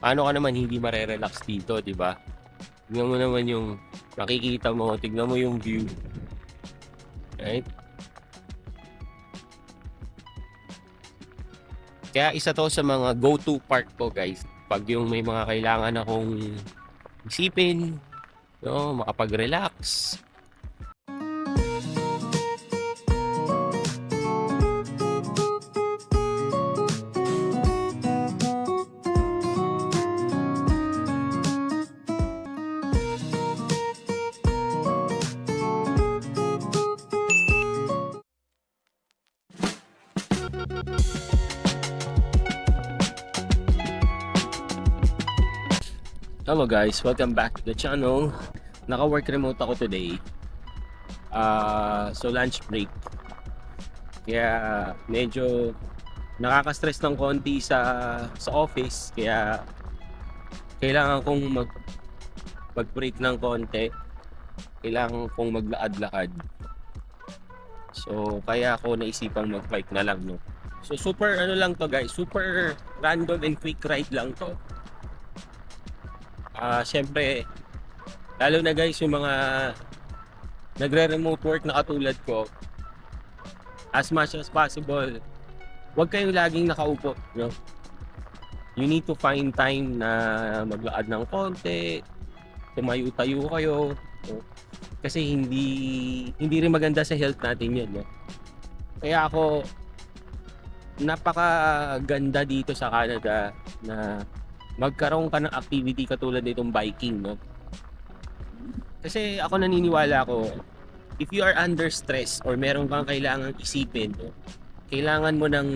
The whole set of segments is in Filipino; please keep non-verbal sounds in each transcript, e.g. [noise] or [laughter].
paano ka naman hindi marerelax dito, di ba? Tingnan mo naman yung nakikita mo, tingnan mo yung view. Right? Kaya isa to sa mga go-to park ko, guys. Pag yung may mga kailangan akong isipin, no, makapag-relax. Hello guys, welcome back to the channel. Naka-work remote ako today. Ah, so lunch break. Kaya medyo nakaka-stress ng konti sa sa office kaya kailangan kong mag mag-break ng konti. Kailangan kong maglakad-lakad. So kaya ako naisipang mag-bike na lang no. So super ano lang to guys, super random and quick ride lang to. Ah, syempre, lalo na guys yung mga nagre-remote work na katulad ko, as much as possible, huwag kayong laging nakaupo, no? You need to find time na maglakad ng konti, tumayo-tayo kayo, no? Kasi hindi hindi rin maganda sa health natin 'yun, no? Kaya ako napakaganda dito sa Canada na magkaroon ka ng activity katulad nitong biking, no? Kasi ako naniniwala ko, if you are under stress or meron kang kailangan isipin, no? kailangan mo ng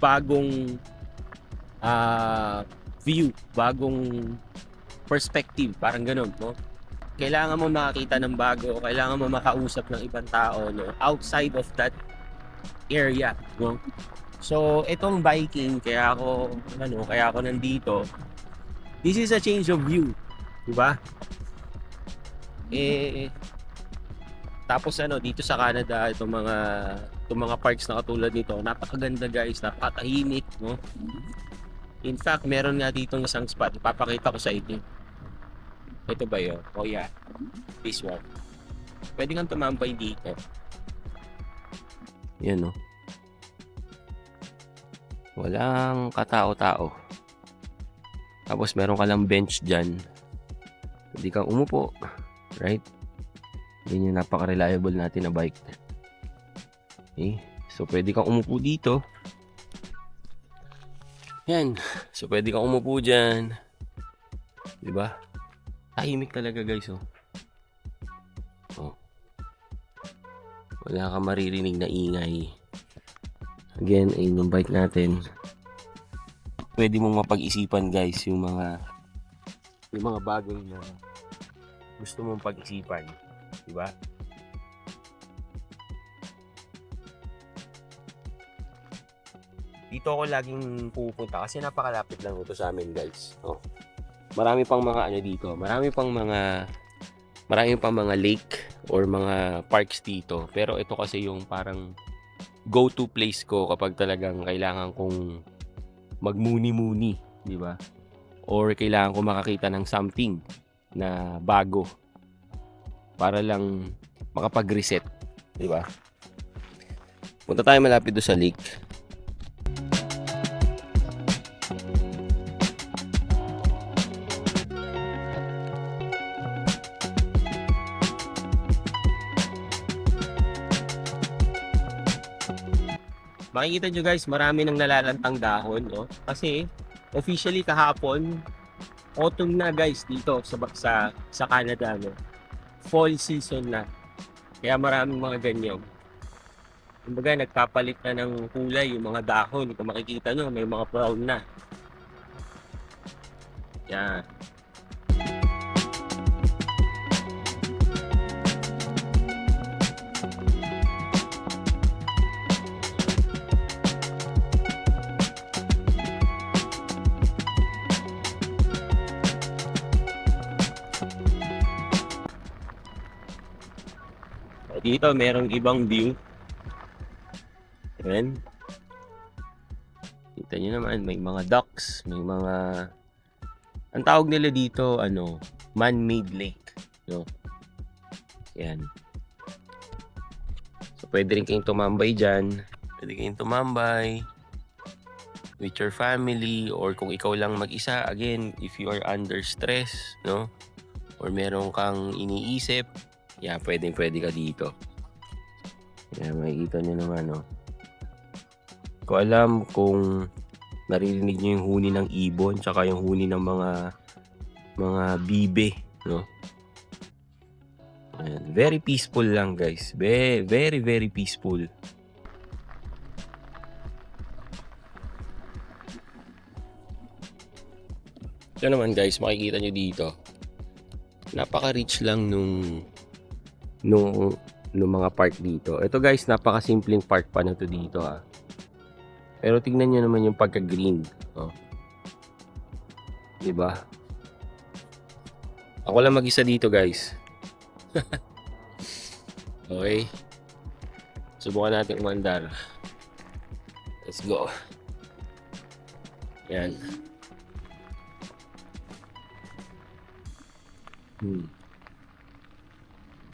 bagong ah, view, bagong perspective, parang ganun, no? Kailangan mo makakita ng bago, kailangan mo makausap ng ibang tao, no? Outside of that area, no? So, itong biking, kaya ako, ano, kaya ako nandito, this is a change of view. Di ba? Eh, tapos ano, dito sa Canada, itong mga, itong mga parks na katulad nito, napakaganda guys, napakatahimik, no? In fact, meron nga dito isang spot, ipapakita ko sa inyo. Ito ba yun? Oh yeah, this one. Pwede kang tumambay dito. Yan no. Walang katao-tao. Tapos meron ka lang bench dyan. Pwede kang umupo. Right? Yan yung napaka-reliable natin na bike. Okay. So, pwede kang umupo dito. Yan. So, pwede kang umupo dyan. Diba? Tahimik talaga guys, oh. Oh. Wala kang maririnig na ingay. Again, yung bike natin. Pwede mong mapag-isipan guys yung mga yung mga bagay na gusto mong pag-isipan. Di ba? Dito ako laging pupunta kasi napakalapit lang ito sa amin guys. Oh. Marami pang mga ano dito. Marami pang mga marami pang mga lake or mga parks dito. Pero ito kasi yung parang go-to place ko kapag talagang kailangan kong magmuni-muni, di ba? Or kailangan ko makakita ng something na bago para lang makapag-reset, di ba? Punta tayo malapit doon sa lake. Makikita nyo guys, marami nang nalalantang dahon, no? Kasi officially kahapon, autumn na guys dito sa sa sa Canada, no? Fall season na. Kaya maraming mga ganyan. Kumbaga, nagpapalit na ng kulay yung mga dahon. Kung makikita nyo, may mga brown na. Yan. Dito, merong ibang view. Ayan. Kita nyo naman, may mga ducks, may mga Ang tawag nila dito, ano, man-made lake. No? Yan. So, pwede rin kayong tumambay dyan. Pwede kayong tumambay with your family or kung ikaw lang mag-isa, again, if you are under stress, no? Or meron kang iniisip, yeah, pwede, pwede ka dito. Yan, makikita nyo naman, no? Ko alam kung naririnig nyo yung huni ng ibon tsaka yung huni ng mga mga bibe, no? Ayan. Very peaceful lang, guys. Very, very, very peaceful. Ito naman guys, makikita nyo dito. Napaka-rich lang nung nung nung mga park dito. Ito guys, napaka-simpleng park pa na to dito ha. Pero tingnan nyo naman yung pagka-green. Oh. 'Di ba? Ako lang mag-isa dito guys. [laughs] okay. Subukan natin umandar. Let's go. Yan. Hmm.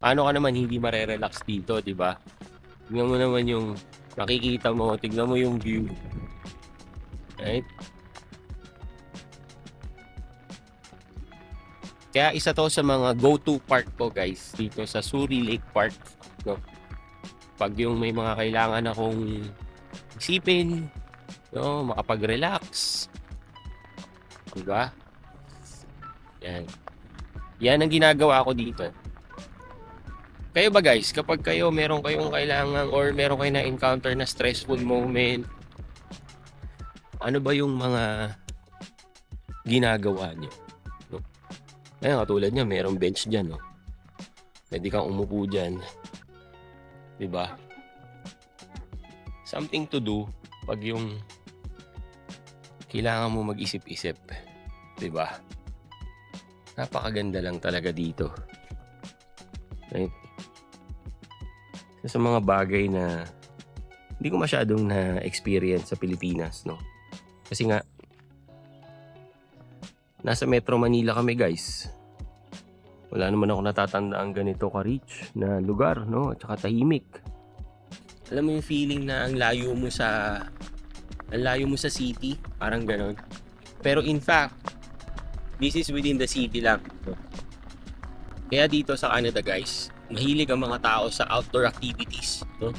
Paano ka naman hindi marerelax dito, di ba? Tingnan mo naman yung nakikita mo, tingnan mo yung view. Right? Kaya isa to sa mga go-to park ko guys dito sa Suri Lake Park. No? Pag yung may mga kailangan akong isipin, no, makapag-relax. Diba? Yan. Yan ang ginagawa ko dito. Kayo ba guys, kapag kayo meron kayong kailangan or meron kayo na encounter na stressful moment, ano ba yung mga ginagawa niyo? No? Ngayon, katulad niya, merong bench dyan, no? Pwede kang umupo dyan. 'Di ba? Something to do pag yung kailangan mo mag-isip-isip. 'Di ba? Napakaganda lang talaga dito. Right? Sa mga bagay na hindi ko masyadong na-experience sa Pilipinas, no? Kasi nga, nasa Metro Manila kami, guys. Wala naman ako natatandaan ganito ka-rich na lugar, no? At saka tahimik. Alam mo yung feeling na ang layo mo sa ang layo mo sa city, parang ganon. Pero in fact, this is within the city lang. Kaya dito sa Canada guys, mahilig ang mga tao sa outdoor activities. No?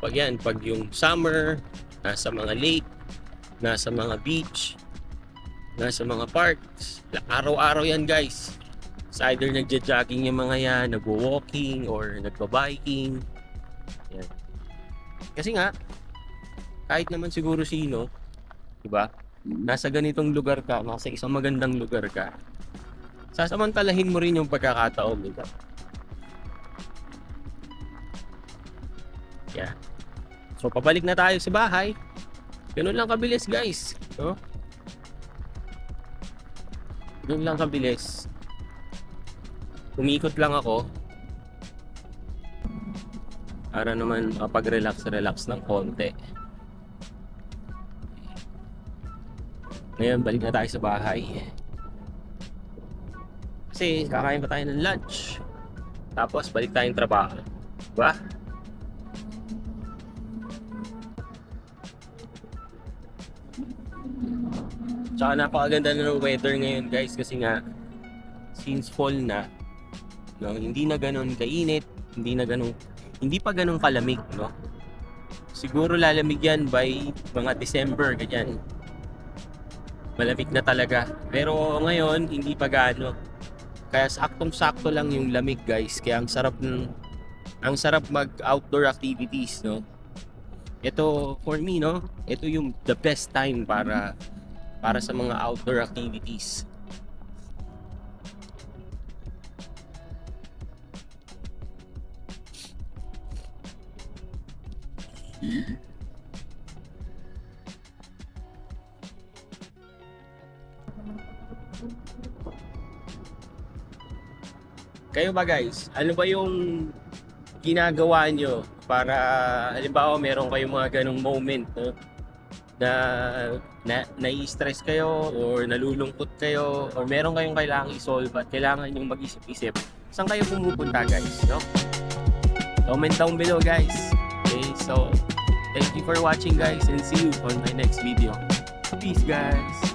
Pag yan, pag yung summer, nasa mga lake, nasa mga beach, nasa mga parks, araw-araw yan guys. It's either nagja-jogging yung mga yan, nagwo-walking, or nagba-biking. Yan. Kasi nga, kahit naman siguro sino, di ba? Nasa ganitong lugar ka, nasa isang magandang lugar ka, sasamantalahin mo rin yung pagkakataon, di ba? Yeah. So, pabalik na tayo sa bahay. Ganun lang kabilis, guys. No? Ganun lang kabilis. Umikot lang ako. Para naman makapag-relax-relax ng konti. Ngayon, balik na tayo sa bahay. Kasi kakain pa tayo ng lunch. Tapos balik tayong trabaho. Diba? Tsaka napakaganda na ng weather ngayon guys kasi nga since fall na no, hindi na ganun kainit, hindi na ganun hindi pa ganun kalamig, no? Siguro lalamig yan by mga December, ganyan. Malamig na talaga. Pero ngayon, hindi pa gaano. Kaya saktong-sakto lang yung lamig, guys. Kaya ang sarap ng ang sarap mag-outdoor activities, no? Ito for me, no? Ito yung the best time para para sa mga outdoor activities. Kayo ba guys, ano ba yung ginagawa nyo para halimbawa meron kayong mga ganong moment no? Na na nai-stress kayo or nalulungkot kayo or meron kayong kailangang i-solve at kailangan yung mag-isip-isip, saan kayo pumupunta guys? No? Comment down below guys. Okay, so thank you for watching guys and see you on my next video. Peace guys!